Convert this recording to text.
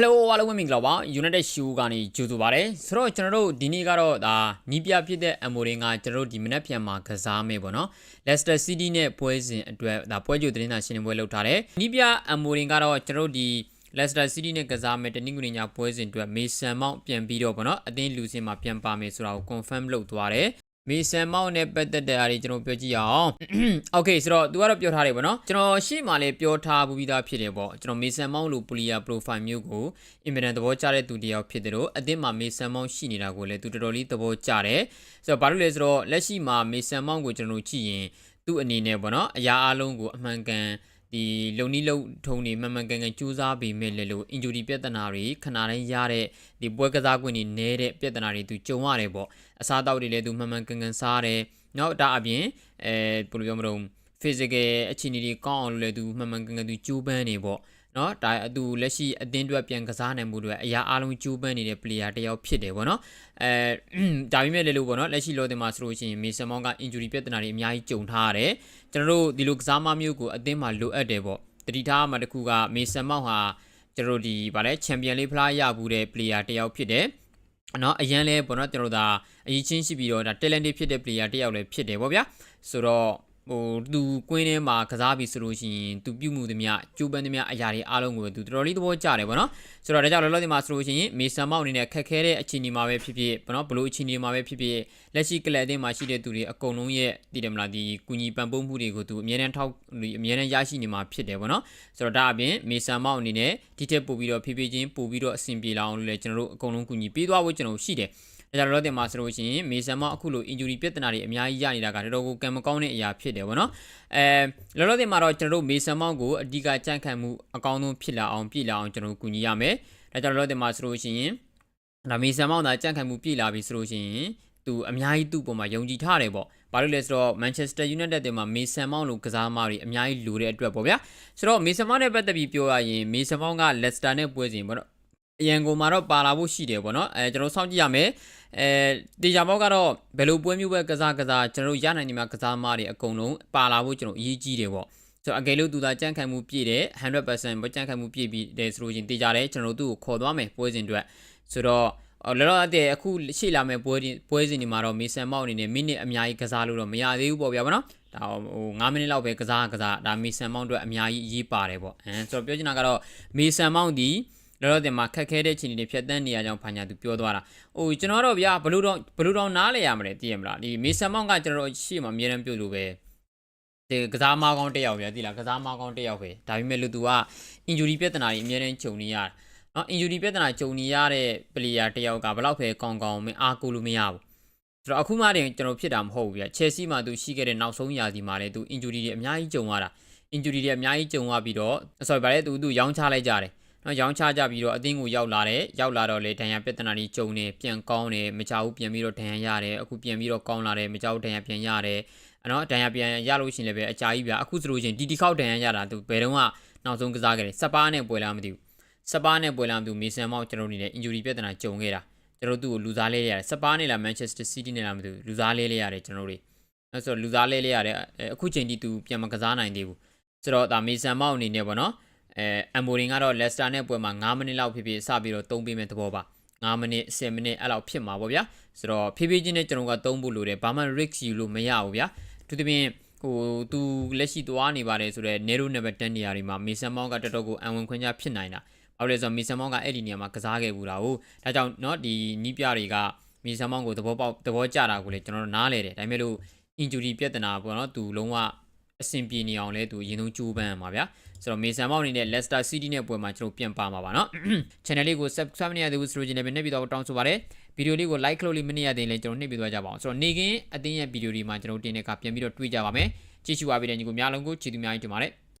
Hello အားလုံးပဲမင်္ဂလာပါ United Show ကနေကြိုဆိုပါရစေဆိုတော့ကျွန်တော်တို့ဒီနေ့ကတော့ဒါနီးပြဖြစ်တဲ့ Amorin ကကျွန်တော်တို့ဒီမနက်ဖြန်မှာကစားမယ်ပေါ့နော် Leicester City နဲ့ပွဲစဉ်အတွက်ဒါပွဲကြိုသတင်းစာရှင်းလင်းပွဲလုပ်ထားတယ်နီးပြ Amorin ကတော့ကျွန်တော်တို့ဒီ Leicester City နဲ့ကစားမယ်တနင်္ဂနွေညပွဲစဉ်အတွက် Mason Mount ပြန်ပြီးတော့ပေါ့နော်အသင်းလူစင်မှာပြန်ပါမယ်ဆိုတာကို confirm လုပ်သွားတယ် မေဆန်မောင်းနဲ့ပတ်သက်တဲ့အရာတွေကျွန်တော်ပြောကြည့်အောင် Okay ဆိုတော့ तू ကတော့ပြောထားတယ်ပေါ့နော်ကျွန်တော်ရှေ့မှာလည်းပြောထားဘူးပြီးသားဖြစ်တယ်ပေါ့ကျွန်တော်မေဆန်မောင်းလို့ player profile မျိုးကိုအင်မတန်သဘောကျတဲ့သူတစ်ယောက်ဖြစ်တယ်လို့အသင်းမှာမေဆန်မောင်းရှိနေတာကိုလည်း तू တော်တော်လေးသဘောကျတယ်ဆိုတော့ဘာလို့လဲဆိုတော့လက်ရှိမှာမေဆန်မောင်းကိုကျွန်တော်တို့ကြည့်ရင်သူ့အနေနဲ့ပေါ့နော်အရာအလုံးကိုအမှန်ကန် ဒီလုံနီးလုံထုံနေမှန်မှန်ကန်ကန်စူးစမ်းပြီးမဲ့လေလို့ injury ပြဿနာတွေခဏတိုင်းရတဲ့ဒီပွဲကစားကွင်းတွေနဲတဲ့ပြဿနာတွေသူကြုံရတယ်ပေါ့အစားအသောက်တွေလည်းသူမှန်မှန်ကန်ကန်စားတယ်နောက်ဒါအပြင်အဲဘယ်လိုပြောမလို့ physical အခြေအနေတွေကောင်းအောင်လို့လည်းသူမှန်မှန်ကန်ကန်သူကြိုးပမ်းနေပေါ့ နော်ဒါအတူလက်ရှိအသင်းအတွက်ပြန်ကစားနိုင်မှုတွေအရာအလုံးကြိုးပမ်းနေတဲ့ player တစ်ယောက်ဖြစ်တယ်ပေါ့နော်အဲဒါပေမဲ့လည်းလို့ပေါ့နော်လက်ရှိလောတင်မှာဆိုလို့ရှိရင်မေဆန်မောင်က injury ပြဿနာတွေအများကြီးကြုံထားရတယ်ကျွန်တော်တို့ဒီလိုကစားမမျိုးကိုအသင်းမှာလိုအပ်တယ်ပေါ့တတိထားမှာတစ်ခုကမေဆန်မောင်ဟာကျွန်တော်တို့ဒီဗာလဲချန်ပီယံလေးဖလားရဘူးတဲ့ player တစ်ယောက်ဖြစ်တယ်နော်အရန်လဲပေါ့နော်ကျွန်တော်တို့ဒါအရေးချင်းရှိပြီးတော့ဒါ talented ဖြစ်တဲ့ player တစ်ယောက်လည်းဖြစ်တယ်ပေါ့ဗျာဆိုတော့ ဟိုသူကွင်းထဲမှာကစားပြီးဆိုလို့ရှိရင်သူပြုမှုသမျှကျိုးပန်းသမျှအရာတွေအားလုံးကိုသူတော်တော်လေးသဘောကျတယ်ပေါ့နော်ဆိုတော့ဒါကြောင့်လောလောဆယ်မှာဆိုလို့ရှိရင်မေဆန်မောက်အနေနဲ့ခက်ခဲတဲ့အခြေအနေမှာပဲဖြစ်ဖြစ်ပေါ့နော်ဘလို့အခြေအနေမှာပဲဖြစ်ဖြစ်လက်ရှိကလပ်အသင်းမှာရှိတဲ့သူတွေအကုန်လုံးရဲ့တည်တယ်မလားဒီကုညီပံ့ပိုးမှုတွေကိုသူအမြဲတမ်းထောက်အမြဲတမ်းရရှိနေမှာဖြစ်တယ်ပေါ့နော်ဆိုတော့ဒါအပြင်မေဆန်မောက်အနေနဲ့ဒီထက်ပိုပြီးတော့ဖြည်းဖြည်းချင်းပိုပြီးတော့အဆင်ပြေလာအောင်လို့လည်းကျွန်တော်တို့အကုန်လုံးကုညီပေးသွားဖို့ကျွန်တော်ရှိတယ်ဒါကြောင့်လောလောဆယ်မှာဆိုလို့ရှိရင်မေဆန်မောက်အခုလို injury ပြဿနာတွေအများကြီးရနေတာကတော်တော်ကိုကံမကောင်းတဲ့အရာဖြစ်တယ်ပေါ့နော်အဲလောလောဆယ်မှာတော့ကျွန်တော်တို့မေဆန်မောက်ကိုအဓိကကြန့်ခံမှုအကောင်းဆုံးဖြစ်လာအောင်ပြည်လာအောင်ကျွန်တော်တို့ကူညီရမယ်ဒါကြောင့်လောလောဆယ်မှာဆိုလို့ရှိရင်ဒါမေဆန်မောက်သာကြန့်ခံမှုပြည်လာပြီဆိုလို့ရှိရင်သူအများကြီးသူ့ပုံမှာယုံကြည်ထားတယ်ပေါ့ဘာလို့လဲဆိုတော့ Manchester United တင်မှာမေဆန်မောင်းလိုကစားမတွေအများကြီးလိုတဲ့အတွက်ပေါ့ဗျာဆိုတော့မေဆန်မောင်းနဲ့ပတ်သက်ပြီးပြောရရင်မေဆန်မောင်းက Leicester နဲ့ပွဲစဉ်ပေါ့နော် အရန်ကိုမှာတော့ပါလာဖို့ရှိတယ်ပေါ့နော်အဲကျွန်တော်စောင့်ကြည့်ရမယ်အဲတေချာဘောက်ကတော့ဘယ်လိုပွဲမျိုးပဲကစားကစားကျွန်တော်တို့ရနိုင်နေမှာကစားမတွေအကုန်လုံးပါလာဖို့ကျွန်တော်အရေးကြီးတယ်ပေါ့ဆိုတော့အကယ်လို့သူသာကြန့်ခိုင်မှုပြည့်တယ်100%ပဲကြန့်ခိုင်မှုပြည့်ပြီးတယ်ဆိုလို့ချင်းတေချာတယ်ကျွန်တော်တို့သူ့ကိုခေါ်သွားမယ်ပွဲစဉ်အတွက်ဆိုတော့လောလောဆယ်အခုရှေ့လာမယ့်ပွဲပွဲစဉ်ဒီမှာတော့မေဆန်မောက်အနေနဲ့မိနစ်အများကြီးကစားလို့တော့မရသေးဘူးပေါ့ဗျာဗောနော်ဒါဟို9မိနစ်လောက်ပဲကစားကစားဒါမေဆန်မောက်အတွက်အများကြီးအရေးပါတယ်ပေါ့အဲဆိုတော့ပြောချင်တာကတော့မေဆန်မောက်ဒီ လောလောဆယ်မှာခက်ခဲတဲ့ခြေအနေတွေဖြတ်တန်းနေရကြောင်းဖာညာသူပြောသွားတာဟိုကျွန်တော်တော့ဗျာဘလူးတော့ဘလူးတော့နားလေရမလဲသိရမလားဒီမေဆန်မောက်ကကျွန်တော်တို့ရှေ့မှာအများရန်ပြုတ်လို့ပဲဒီကစားမကောင်းတစ်ယောက်ဗျာသိလားကစားမကောင်းတစ်ယောက်ပဲဒါပေမဲ့လူသူက injury ပြဿနာတွေအများရန်ကြုံနေရတယ်နော် injury ပြဿနာကြုံနေရတဲ့ player တယောက်ကဘလောက်ပဲကောင်းကောင်းမအားကိုလို့မရဘူးဆိုတော့အခုမှတင်ကျွန်တော်ဖြစ်တာမဟုတ်ဘူးဗျာ Chelsea မှာသူရှိခဲ့တဲ့နောက်ဆုံးရာသီမှာလည်းသူ injury တွေအများကြီးကြုံရတာ injury တွေအများကြီးကြုံရပြီးတော့ sorry ဗါလေသူသူရောင်းချလိုက်ကြတယ် နော်ရောင်းချကြပြီးတော့အသင်းကိုရောက်လာတယ်ရောက်လာတော့လေဒဏ်ရာပြဿနာတွေကြုံနေပြန်ကောင်းတယ်မကြောက်ဘူးပြန်ပြီးတော့ဒဏ်ရာရတယ်အခုပြန်ပြီးတော့ကောင်းလာတယ်မကြောက်ဒဏ်ရာပြန်ရတယ်နော်ဒဏ်ရာပြန်ရလို့ရှိရင်လည်းပဲအကြာကြီးဗျာအခုဆိုလို့ရှိရင်ဒီဒီခေါက်ဒဏ်ရာရတာသူဘယ်တော့မှနောက်ဆုံးကစားခဲ့တယ်စပါးနဲ့ပွဲလာမသိဘူးစပါးနဲ့ပွဲလာမသိဘူးမေဆန်မောက်ကျွန်တော်နေနဲ့ injury ပြဿနာကြုံခဲ့တာကျွန်တော်တို့ကိုလူစားလဲရတယ်စပါးနဲ့လား Manchester City နဲ့လားမသိဘူးလူစားလဲလဲရတယ်ကျွန်တော်တို့အဲဆိုလူစားလဲလဲရတယ်အခုချိန်ထိသူပြန်မကစားနိုင်သေးဘူးဆိုတော့ဒါမေဆန်မောက်အနေနဲ့ပေါ့နော် အဲအမ်ဘိုရင်ကတော့လက်စတာနဲ့ပွဲမှာ9မိနစ်လောက်ဖြစ်ဖြစ်စပြီးတော့သုံးပေးမဲ့သဘောပါ9မိနစ်10မိနစ်အဲ့လောက်ဖြစ်မှာပေါ့ဗျာဆိုတော့ဖြည်းဖြည်းချင်းနဲ့ကျွန်တော်ကသုံးဖို့လိုတယ်ဘာမှ risk ယူလို့မရဘူးဗျာသူတပင်ဟိုသူလက်ရှိသွားနေပါတယ်ဆိုတော့ narrow number 10နေရာတွေမှာမေဆန်မောင်းကတော်တော်ကိုအံဝင်ခွင့်ကြဖြစ်နိုင်တာဘာလို့လဲဆိုတော့မေဆန်မောင်းကအဲ့ဒီနေရာမှာကစားခဲ့ဘူးတာဟုတ်ဒါကြောင့်เนาะဒီနီးပြတွေကမေဆန်မောင်းကိုသဘောပေါက်သဘောကျတာကိုလည်းကျွန်တော်တို့နားလဲတယ်ဒါပေမဲ့လို့ injury ပြဿနာပေါ့နော်သူလုံးဝ အဆင်ပြေနေအောင်လဲသူအရင်ဆုံးကြိုးပမ်းမှာဗျာဆိုတော့မေဆန်မောက်အနေနဲ့ Leicester City နဲ့ပွဲမှာကျွန်တော်ပြန်ပါမှာပါเนาะ channel လေးကို subscribe မရသေးဘူးဆိုလို့ချင်းလည်းနှိပ်ပြီးတော့တောင်းဆိုပါရစေဗီဒီယိုလေးကို like လုပ်လို့မနေရသေးရင်လည်းကျွန်တော်နှိပ်ပြီးသွားကြပါအောင်ဆိုတော့နေကင်းအတင်းရဲ့ဗီဒီယိုဒီမှာကျွန်တော်တင်တဲ့အခါပြန်ပြီးတော့တွေ့ကြပါမယ်ကြည့်ရှုပါပေးတဲ့ညီကိုများလုံးကိုချီးသူများကြီးတင်ပါတယ်